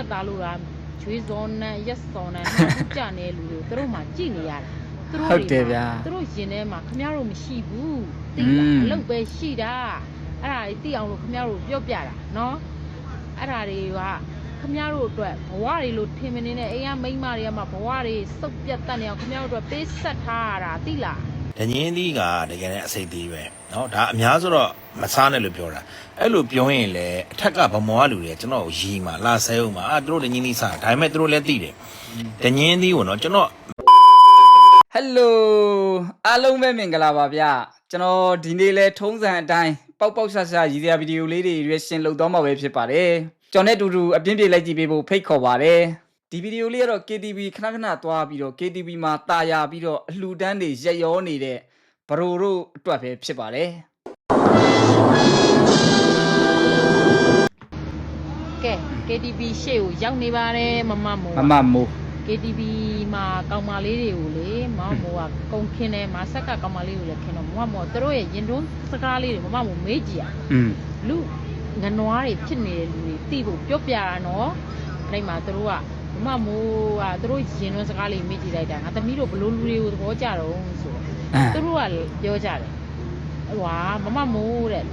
တက်သားလို့လားချွေးစောနန်းရက်စောနန်းနောက်ကြနေလူတွေသူတို့မှကြည်နေရတာသူတို့ဟုတ်တယ်ဗျာသူတို့ရင်ထဲမှာခမရတို့မရှိဘူးသိလားอืมအလုပ်ပဲရှိတာအဲ့ဒါတွေသိအောင်လို့ခမရတို့ပြောပြတာနော်အဲ့ဒါတွေကခမရတို့အတွက်ဘဝတွေလို့ထင်မနေနဲ့အိမ်ကမိန်းမတွေကမှဘဝတွေစုပ်ပြတ်တတ်နေအောင်ခမရတို့အတွက်ပေးဆက်ထားရတာသိလား ဒညင်းသီးကတကယ်နဲ့အစိတ်သီးပဲเนาะဒါအများဆိုတော့မစားနဲ့လို့ပြောတာအဲ့လိုပြောရင်လေအထက်ကဗမောကလူတွေကျွန်တော်ကိုရီမှာလာဆဲဦးမှာအာသူတို့ဒညင်းသီးစားဒါပေမဲ့သူတို့လည်းသိတယ်ဒညင်းသီးကိုเนาะကျွန်တော် ဟယ်လိုအားလုံးပဲမင်္ဂလာပါဗျကျွန်တော်ဒီနေ့လဲထုံးစံအတိုင်းပေါက်ပေါက်ဆဆရည်ရွယ်ဗီဒီယိုလေးတွေရွေးရှင်လုပ်တော့မှာပဲဖြစ်ပါတယ်ကျွန်တော်နဲ့အတူတူအပြင်းပြေလိုက်ကြည့်ပေးဖို့ဖိတ်ခေါ်ပါတယ် ဒီဗီဒီယိုလေးကတော့ KTV ခဏခဏသွားပြီးတော့ KTV မှာတာယာပြီးတော့အလှူဒန်းတွေရက်ရောနေတဲ့ဘရိုတို့အတွက်ပဲဖြစ်ပါတယ်ကဲ KTV ရှေ့ကိုရောက်နေပါတယ်မမမိုးမမမိုး KTV မှာကောင်မလေးတွေကိုလေမမမိုးကကုံခင်းတယ်မဆက်ကကောင်မလေးကိုလည်းခင်းတော့မမမိုးကသူတို့ရဲ့ရင်တွန်းစကားလေးတွေမမမိုးမေးကြည့်ရอืมလူငနွားတွေဖြစ်နေတဲ့လူတွေသိဖို့ပြောပြတာနော်အဲ့မှာသူတို့က မမမိုးကသူတို့ရင်တွန်းစကားလေးမေးကြည့်လိုက်တာငါသမီးတို့ဘလို့လူတွေကိုသဘောကျတော့ဆိုတော့အာသူတို့ကပြောကြတယ်ဟွာမမမိုးတဲ့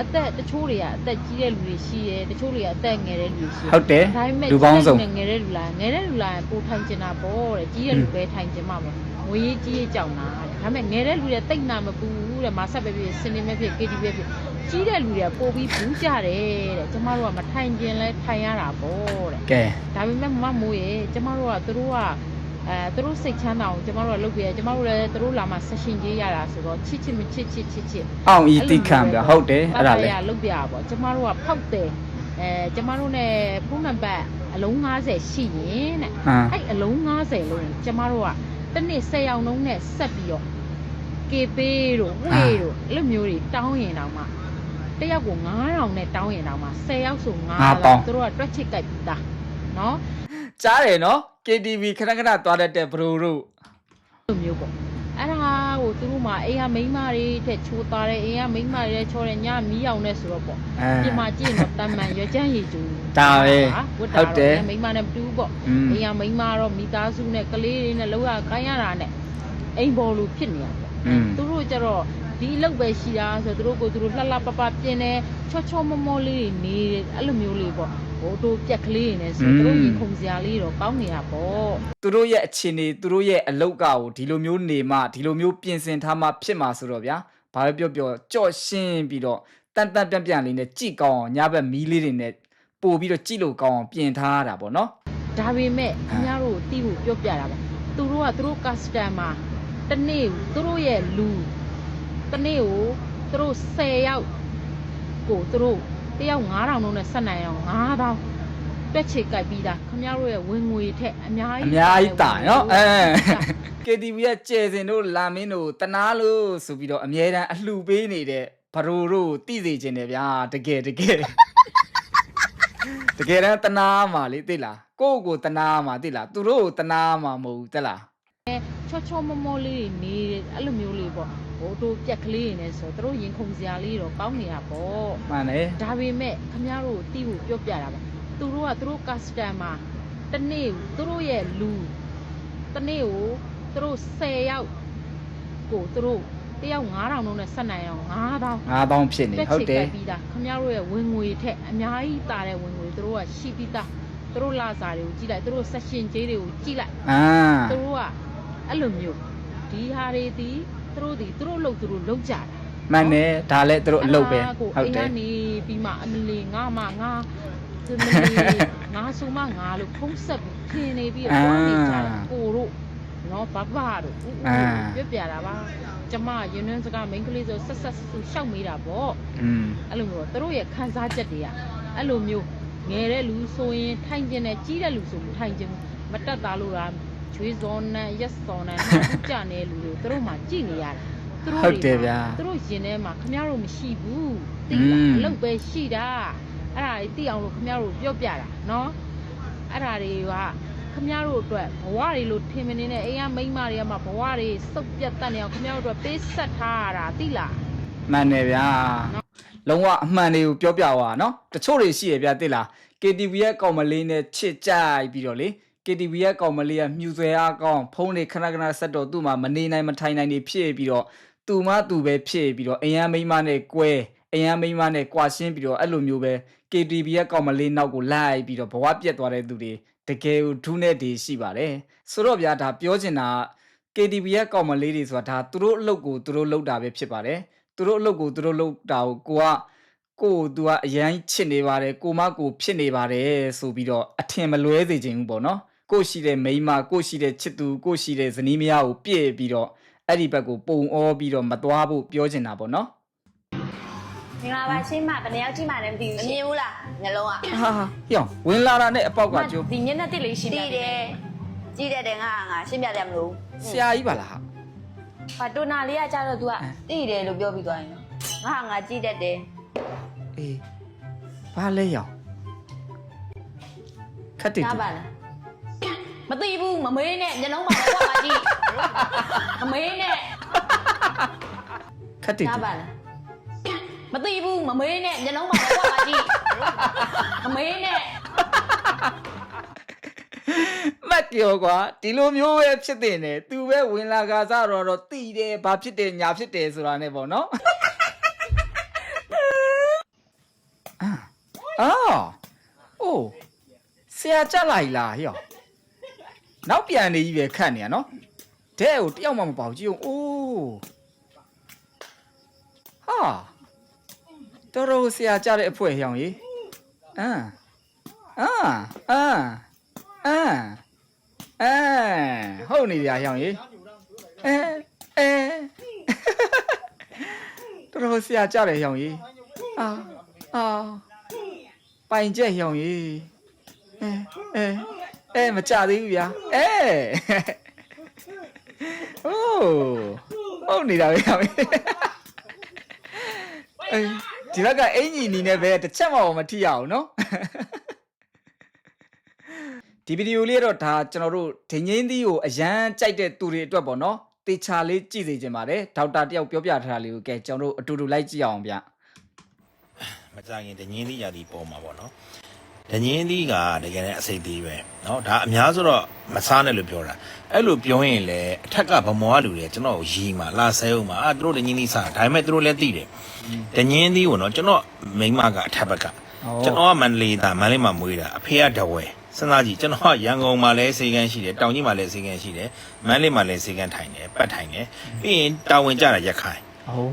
အသက်တချို့တွေကအသက်ကြီးတဲ့လူတွေရှိတယ်တချို့တွေကအသက်ငယ်တဲ့လူတွေရှိတယ်ဟုတ်တယ်ဒါပေမဲ့လူပေါင်းစုံကြီးတဲ့လူနဲ့ငယ်တဲ့လူလားငယ်တဲ့လူလားပိုထိုင်ကျင်တာပေါ့တဲ့ကြီးတဲ့လူပဲထိုင်ကျင်မှာပေါ့ငွေရေးကြီးရေးကြောင်တာတဲ့ဒါပေမဲ့ငယ်တဲ့လူတွေတိတ်နာမပူဘူးတဲ့မဆက်ပဲဖြစ်စနေပဲဖြစ် KTV ပဲဖြစ် ကြီးတဲ့လူတွေကပိုပြီးဘူးကြတယ်တဲ့ကျမတို့ကမထိုင်ကျင်လဲထိုင်ရတာပေါ့တဲ့ကဲဒါပေမဲ့မမမိုးရဲ့ကျမတို့ကသူတို့ကအဲသူတို့စိတ်ချမ်းသာအောင်ကျမတို့ကလုပ်ပြရကျမတို့လည်းသူတို့လာမှဆက်ရှင်ကြီးရတာဆိုတော့ချစ်ချစ်မချစ်ချစ်ချစ်ချစ်အောင်ဤတိခံပြဟုတ်တယ်အဲ့ဒါလေရလုပ်ပြရပေါ့ကျမတို့ကဖောက်တယ်အဲကျမတို့ ਨੇ ဖုန်းနံပါတ်အလုံး90ရှိရင်တဲ့အာအဲ့အလုံး90လုံးကျမတို့ကတစ်နေ့10ရောင်လုံးနဲ့ဆက်ပြီးတော့ကေပေးတို့ဝေးတို့အဲ့လိုမျိုးတွေတောင်းရင်တောင်မှ တယောက်ကို9000နဲ့တောင်းရင်တောင်းမှာ10ယောက်ဆို9000တော့သူတို့ကတွက်ချစ်ကြိုက်ပြီးသားနော်ကြားတယ်နော် KTV ခဏခဏသွားတတ်တဲ့ဘရိုတို့လိုမျိုးပေါ့အဲ့ဒါကိုသူတို့မှာအိမ်ကမိန်းမတွေတဲ့ချိုးသားတယ်အိမ်ကမိန်းမတွေချောတယ်ညမီးအောင်နဲ့ဆိုတော့ပေါ့ပြင်မာကြည့်တော့တမန်ရကြမ်းရည်ကျူးဒါပဲဟုတ်တယ်မိန်းမနဲ့မတူဘူးပေါ့အိမ်ကမိန်းမတော့မိသားစုနဲ့ကလေးတွေနဲ့လောက်ရခိုင်းရတာနဲ့အိမ်ပေါ်လိုဖြစ်နေရပေါ့သူတို့ကျတော့ ဒီအလုပ်ပဲရှိတာဆိုတော့သူတို့ကိုသူတို့လှလှပပပြင်းတယ်ချောချောမောမောလေးတွေနေတယ်အဲ့လိုမျိုးလေးပေါ့ဟိုတို့ပြက်ကလေးတွေနဲ့ဆိုတော့သူတို့ရင်ခုန်စရာလေးတော့ကောင်းနေတာပေါ့သူတို့ရဲ့အခြေအနေသူတို့ရဲ့အလောက်ကကိုဒီလိုမျိုးနေမှဒီလိုမျိုးပြင်ဆင်ထားမှဖြစ်မှာဆိုတော့ဗျာဘာပဲပြောပြောကြော့ရှင်းပြီးတော့တန်တန်ပြန့်ပြန့်လေးနဲ့ကြိကောင်းအောင်ညဘက်မီးလေးတွေနဲ့ပို့ပြီးတော့ကြိလို့ကောင်းအောင်ပြင်ထားရတာပေါ့နော်ဒါပေမဲ့ခင်ဗျားတို့တီးဖို့ပြောပြတာပါသူတို့ကသူတို့ customer တစ်နေ့ကိုသူတို့ရဲ့လူ တစ်နေ့ကိုသူတို့10ယောက်ကိုသူတို့တယောက်9000လုံးနဲ့ဆက်နိုင်အောင်9000တွက်ချေကြိုက်ပြီးသားခင်ဗျားတို့ရဲ့ဝင်ငွေထက်အများအကြီးများကြီးတာနော်အဲအဲ KTV ရဲ့ကျယ်စင်တို့လာမင်းတို့တနာလို့ဆိုပြီးတော့အမြဲတမ်းအလှပေးနေတဲ့ဘရိုတို့တိစေခြင်းတယ်ဗျာတကယ်တကယ်တကယ်တမ်းတနာမှာလေသိလားကိုယ့်ကိုယ်တနာမှာသိလားသူတို့ကိုတနာမှာမဟုတ်ဘူးသိလားချောချောမောမောလေးတွေနေတယ်အဲ့လိုမျိုးလေးပေါ့ ဟိုတို့ပြက်ကလေးတွေနဲ့ဆိုတော့သူတို့ရင်ခုန်စရာလေးတော့ကောင်းနေတာပေါ့မှန်တယ်ဒါပေမဲ့ခမရတို့တီးဖို့ပြောပြတာပါသူတို့ကသူတို့ customer တစ်နေ့ကိုသူတို့ရဲ့လူတစ်နေ့ကိုသူတို့10ယောက်ကိုသူတို့တယောက်9000လုံးနဲ့ဆက်နိုင်အောင်9000 9000ဖြစ်နေတွက်ဟုတ်ချေတယ်ကြိုက်ပြီးသားခမရတို့ရဲ့ဝင်ငွေထက်အများကြီးတာတဲ့ဝင်ငွေသူတို့ကရှိပြီးသားသူတို့လာစာတွေကိုကြည့်လိုက်သူတို့ဆက်ရှင်ကျေးတွေကိုကြည့်လိုက်အာသူတို့ကအဲ့လိုမျိုးဒီဟာတွေဒီ သူတို့ဒီသူတို့လုပ်သူတို့လုပ်ကြတာမှန်တယ်ဒါလည်းသူတို့အလုပ်ပဲအဲ့ဒါကိုဟုတ်တယ်အိမ်ကနေပြီးမှအမလီငါမငါသူမလီငါဆိုမှငါလို့ဖုံးဆက်ပြီးခင်းနေပြီးတော့နေကြတယ်ကိုတို့နော်ဘဘတို့ဦးဦးပြပြတာပါကျမရင်းနှင်းစကားမိန်းကလေးဆိုဆက်ဆက်ဆူရှောက်မိတာပေါ့อืมအဲ့လိုမျိုးသူတို့ရဲ့ခံစားချက်တွေကအဲ့လိုမျိုးငယ်တဲ့လူဆိုရင်ထိုင်ကျင်တယ်ကြီးတဲ့လူဆိုမထိုင်ကျင်ဘူးမတက်သားလို့လား ကျွေးစောနန်းရက်စောနန်းနောက်ကြနေလူတွေသူတို့မှကြည်နေရတာသူတို့ဟုတ်တယ်ဗျာသူတို့ရင်ထဲမှာခမရတို့မရှိဘူးသိလားအလုပ်ပဲရှိတာအဲ့ဒါတွေသိအောင်လို့ခမရတို့ပြောပြတာနော်အဲ့ဒါတွေကခမရတို့အတွက်ဘဝတွေလို့ထင်မနေနဲ့အိမ်ကမိန်းမတွေကမှဘဝတွေစုပ်ပြတ်တတ်နေအောင်ခမရတို့အတွက်ပေးဆက်ထားရတာသိလားမှန်တယ်ဗျာလုံးဝအမှန်တွေကိုပြောပြသွားတာနော်တချို့တွေရှိရဗျာသိလား KTV ရဲ့ကောင်မလေးနဲ့ချစ်ကြိုက်ပြီးတော့လေ KTV ရဲ့ကောင်မလေးကမြူဆွဲအားကောင်းဖုန်းတွေခဏခဏဆက်တော့သူ့မှာမနေနိုင်မထိုင်နိုင်နေဖြစ်ပြီးတော့သူမသူပဲဖြစ်ပြီးတော့အရန်မိန်းမနဲ့ကွဲအရန်မိန်းမနဲ့ကွာရှင်းပြီးတော့အဲ့လိုမျိုးပဲ KTV ရဲ့ကောင်မလေးနောက်ကိုလိုက်ပြီးတော့ဘဝပြက်သွားတဲ့သူတွေတကယ်ကိုဒုနဲ့တည်ရှိပါတယ်ဆိုတော့ဗျာဒါပြောချင်တာက KTV ရဲ့ကောင်မလေးတွေဆိုတာဒါသူတို့အလုပ်ကိုသူတို့လုပ်တာပဲဖြစ်ပါတယ်သူတို့အလုပ်ကိုသူတို့လုပ်တာကိုကိုကကိုကို तू ကအရန်ချစ်နေပါတယ်ကိုမကိုဖြစ်နေပါတယ်ဆိုပြီးတော့အထင်မလွဲစေချင်ဘူးပေါ့နော် ကိုရှိတဲ့မိန်းမကိုရှိတဲ့ချစ်သူကိုရှိတဲ့ဇနီးမယားကိုပြည့်ပြီးတော့အဲ့ဒီဘက်ကိုပုံအောပြီးတော့မသွားဖို့ပြောချင်တာပေါ့နော် မင်္ဂလာပါရှင်းမဘယ်နှစ်ယောက်ကြည့်မှလည်းမသိ မ ဘူး မြင်ဘူးလားငလုံးอ่ะ ဟာဟေ့ဝင်လာတာနဲ့အပေါက်ကကျိုး ဒီမျက်နှာတစ်လေးရှင်း တည်တယ်ကြည့်တတ်တယ်ငါငါရှင်းပြတယ်မလို့ ဆရာကြီးပါလားဟာ ဟာတိုနာလေးကကြတော့ तू က တည်တယ်လို့ပြောပြီးသွားရင်ငါငါကြည့်တတ်တယ် အေးဘာလဲရောင်ခတ်တည် နား တူ ပါလား မသိဘူးမမေးနဲ့ညလုံးပါတော့ကွာကြည့်မမေးနဲ့ခတ်တည်နားတူပါလားမသိဘူးမမေးနဲ့ညလုံးပါတော့ကွာကြည့်မမေးနဲ့မတ်ပြောကွာဒီလိုမျိုးပဲဖြစ်တဲ့နဲ့သူပဲဝင်လာကစားတော့တော့တည်တယ်ဘာဖြစ်တယ်ညာဖြစ်တယ်ဆိုတာနဲ့ပေါ့နော်အာအော်အိုးဆရာကြက်လိုက်လားဟေ့ နောက်ပြန်နေကြီးပဲခတ်နေရနော်တဲ့ကိုတယောက်မှမပေါက်ကြည့်အောင်အိုးဟာတော်တော်ဆရာကြတဲ့အဖွဲဟောင်ကြီးအမ်အာအာအာအဲဟုတ်နေကြဟောင်ကြီးအဲအဲတော်တော်ဆရာကြတယ်ဟောင်ကြီးအာအာပိုင်ကျက်ဟောင်ကြီးအဲအဲ အဲမကြသေးဘူးဗျာအဲโอ้ဟုတ်နေတာပဲဟောင်ကြီးအဲဒီဘက်ကအင်ကြီးနီနဲ့ပဲတစ်ချက်မှမထိရအောင်နော်ဒီဗီဒီယိုလေးတော့ဒါကျွန်တော်တို့ဒင်းငင်းသီးကိုအရန်ကြိုက်တဲ့သူတွေအတွက်ပေါ့နော်တေချာလေးကြည့်စေချင်ပါတယ်ဒေါက်တာတယောက်ပြောပြထားတာလေးကိုကဲကျွန်တော်တို့အတူတူလိုက်ကြည့်အောင်ဗျမကြခင်တငင်းသီးရာဒီပေါ်မှာပေါ့နော် ။ဒညင်းသီးကတကယ်လည်းအစိတ်သီးပဲ။နော်ဒါအများဆိုတော့မစားနဲ့လို့ပြောတာ။အဲ့လိုပြောရင်လည်းအထက်ကဗမောလူတွေကျွန်တော်ရီမှာလာဆဲဦးမှာအာသူတို့ဒညင်းသီးစားဒါပေမဲ့သူတို့လည်းသိတယ်။ဒညင်းသီးကိုနော်ကျွန်တော်မိမကအထက်ဘက်ကကျွန်တော်ကမန္တလေးသားမန္တလေးမှာမွေးတာအဖေကတဝဲစဉ်းစားကြည့်ကျွန်တော်ကရန်ကုန်မှာလည်းစေကန်းရှိတယ်တောင်ကြီးမှာလည်းစေကန်းရှိတယ်မန္တလေးမှာလည်းစေကန်းထိုင်တယ်ပတ်ထိုင်တယ်ပြီးရင်တာဝန်ကြတာရက်ခိုင်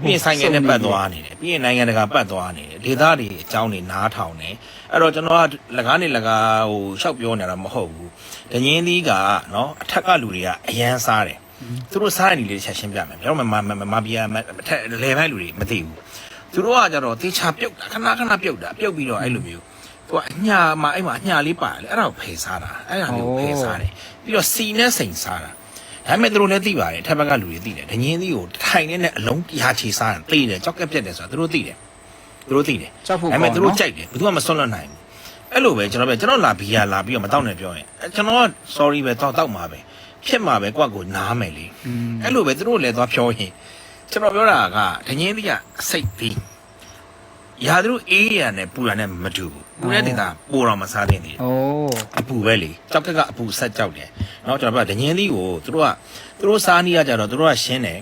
ပြီးရင်ဆိုင်ငယ်နဲ့ပတ်သွားနေတယ်ပြီးရင်နိုင်ငံတကာပတ်သွားနေတယ်ဒေသတွေအကြောင်းတွေနားထောင်တယ်အဲ့တော့ကျွန်တော်ကလကားနေလကားဟိုရှောက်ပြောနေတာမဟုတ်ဘူးဒငင်းသီးကနော်အထက်ကလူတွေကအရန်စားတယ်သူတို့စားတဲ့နေလေးချက်ရှင်းပြမယ်ကျွန်တော်မမမမဘီယာအထက်လေဘက်လူတွေမသိဘူးသူတို့ကကြတော့တေချာပြုတ်တာခဏခဏပြုတ်တာပြုတ်ပြီးတော့အဲ့လိုမျိုးသူကအညာမှာအဲ့မှာအညာလေးပါတယ်အဲ့ဒါကိုဖယ်စားတာအဲ့ဒါလေးကိုဖယ်စားတယ်ပြီးတော့စီနဲ့စိန်စားတာ ဒါပေမဲ့သူတို့လည်းသိပါတယ်အထက်ဘက်ကလူတွေသိတယ်ဒငင်းသီးကိုထိုင်နေတဲ့အလုံးတရားချီစားတယ်သိတယ်ကြောက်ကက်ပြက်တယ်ဆိုတာသူတို့သိတယ်သူတို့သိတယ်ကြောက်ဖို့ဒါပေမဲ့ကောင်းသူတို့နော်ကြိုက်တယ်ဘယ်သူမှမစွန့်လွတ်နိုင်ဘူးအဲ့လိုပဲကျွန်တော်ပဲကျွန်တော်လာဘီယာလာပြီးတော့မတောက်နဲ့ပြောရင်အဲကျွန်တော်က sorry ပဲတောက်တောက်မှာပဲဖြစ်မှာပဲကွက်ကိုနားမယ်လေအဲ့လိုပဲသူတို့လည်းသွားပြောရင်ကျွန်တော်ပြောတာကဒငင်းသီးကအစိတ်သီး ရာသူတို့အေးရံနဲ့ပူရံနဲ့မတူဘူးပူတဲ့တင်တာပိုတော့မစားသင့်သေးဘူးအိုးအပူပဲလေကြောက်ခက်ကအပူဆက်ကြောက်တယ်နော်ကျွန်တော်ပြောဒညင်းသီးကိုသူတို့ကသူတို့စားနီးရကြတော့သူတို့ကရှင်းတယ်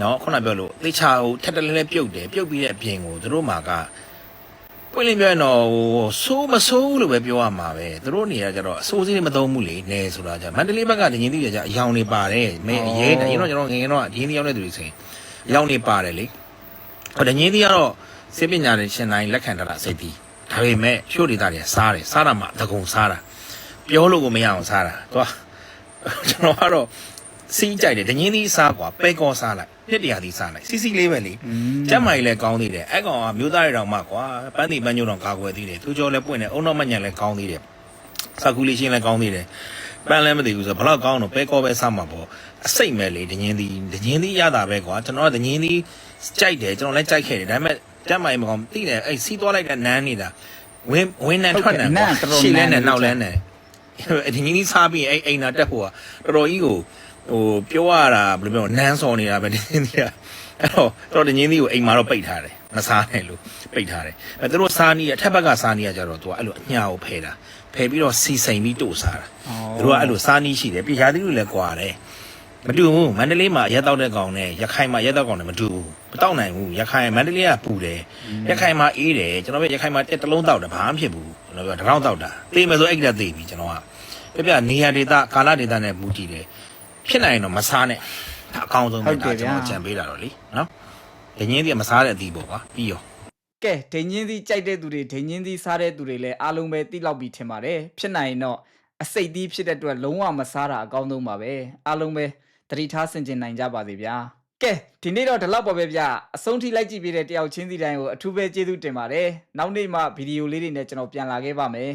နော်ခုနပြောလို့သေချာဟိုထက်တလဲလဲပြုတ်တယ်ပြုတ်ပြီးတဲ့အပြင်ကိုသူတို့မှာကပွင့်လင်းပြောရင်တော့ဆိုးမဆိုးလို့ပဲပြောရမှာပဲသူတို့နေရာကျတော့အဆိုးစီးတွေမသုံးဘူးလေနေဆိုတာကြမန္တလေးဘက်ကဒညင်းသီးရကြအယောင်တွေပါတယ်မဲအရေးတယ်ရင်တော့ကျွန်တော်ငငယ်တော့ဒညင်းသီးရောက်တဲ့သူတွေဆိုရင်အယောင်တွေပါတယ်လေဟိုဒညင်းသီးကတော့ စေပညာတွေရှင်တိုင်းလက်ခံထားတာစိတ်ပြီးဒါပေမဲ့ရှို့ဒေတာတွေစားတယ်စားတာမှတကုံစားတာပြောလို့ကိုမရအောင်စားတာသွားကျွန်တော်ကတော့စီးကြိုက်တယ်ဒငင်းသီးစားကွာပဲကောစားလိုက်နှစ်တရာသီးစားလိုက်စီစီလေးပဲလေကျက်မိုင်လည်းကောင်းသေးတယ်အဲ့ကောင်ကမျိုးသားတွေတောင်မှကွာပန်းတီပန်းညိုတောင်ကာကွယ်သေးတယ်သူကြောလည်းပွင့်တယ်အုံတော့မညံလည်းကောင်းသေးတယ်စကူလေးရှင်းလည်းကောင်းသေးတယ်ပန်းလည်းမသိဘူးဆိုဘလောက်ကောင်းတော့ပဲကောပဲစားမှာပေါ့အစိတ်မဲ့လေဒငင်းသီးဒငင်းသီးရတာပဲကွာကျွန်တော်ကဒငင်းသီးကြိုက်တယ်ကျွန်တော်လည်းကြိုက်ခဲ့တယ်ဒါပေမဲ့ ကျက်မိုင်မကောင်းသိတယ်အဲ့စီးသွားလိုက်တဲ့နန်းနေတာဝင်းဝင်းနဲ့ထွက်နေကွာရှင်းလဲနဲ့နောက်လဲနဲ့ဒီနီးနီးစားပြီးအဲ့အိမ်နာတက်ဖို့ကတော်တော်ကြီးကိုဟိုပြောရတာဘယ်လိုပြောနန်းစော်နေတာပဲဒီနေ့ကအဲ့တော့တော်တော်ညင်းသီးကိုအိမ်မှာတော့ပိတ်ထားတယ်မစားနဲ့လို့ပိတ်ထားတယ်အဲသူတို့စားနီးအထက်ဘက်ကစားနီးကကြတော့သူကအဲ့လိုအညာကိုဖယ်တာဖယ်ပြီးတော့စီစိန်ပြီးတို့စားတာသူတို့ကအဲ့လိုစားနီးရှိတယ်ပြရာသီလူလည်းကွာတယ် မတူဘူးမန္တလေးမှာရက်တော့တဲ့ကောင်နဲ့ရခိုင်မှာရက်တော့ကောင်နဲ့မတူဘူးမတောက်နိုင်ဘူးရခိုင်မန္တလေးကပူတယ်ရခိုင်မှာအေးတယ်ကျွန်တော်ပဲရခိုင်မှာတက်တလုံးတောက်တယ်ဘာမှဖြစ်ဘူးကျွန်တော်ပြောတရောင်းတောက်တာတေးမယ်ဆိုအဲ့ဒါတေးပြီကျွန်တော်ကပြပြနေရာဒေသကာလဒေသနဲ့မူတည်တယ်ဖြစ်နိုင်ရင်တော့မစားနဲ့ဒါအကောင်းဆုံးပဲဒါကျွန်တော်ကြံပေးတာတော့လीနော်ဒင်းင်းဒီမစားတဲ့အသီးပေါ့ကွာပြီးရောကဲဒိန်ချင်းသီးကြိုက်တဲ့သူတွေဒိန်ချင်းသီးစားတဲ့သူတွေလည်းအားလုံးပဲတိလောက်ပြီးထင်ပါတယ်ဖြစ်နိုင်ရင်တော့အစိတ်သီးဖြစ်တဲ့အတွက်လုံးဝမစားတာအကောင်းဆုံးပါပဲအားလုံးပဲ သတိထားဆင်ခြင်နိုင်ကြပါစေဗျာကဲဒီနေ့တော့ဒီလောက်ပါပဲဗျအဆုံးထိလိုက်ကြည့်ပေးတဲ့တယောက်ချင်းစီတိုင်းကိုအထူးပဲကျေးဇူးတင်ပါတယ်နောက်နေ့မှဗီဒီယိုလေးတွေနဲ့ကျွန်တော်ပြန်လာခဲ့ပါမယ်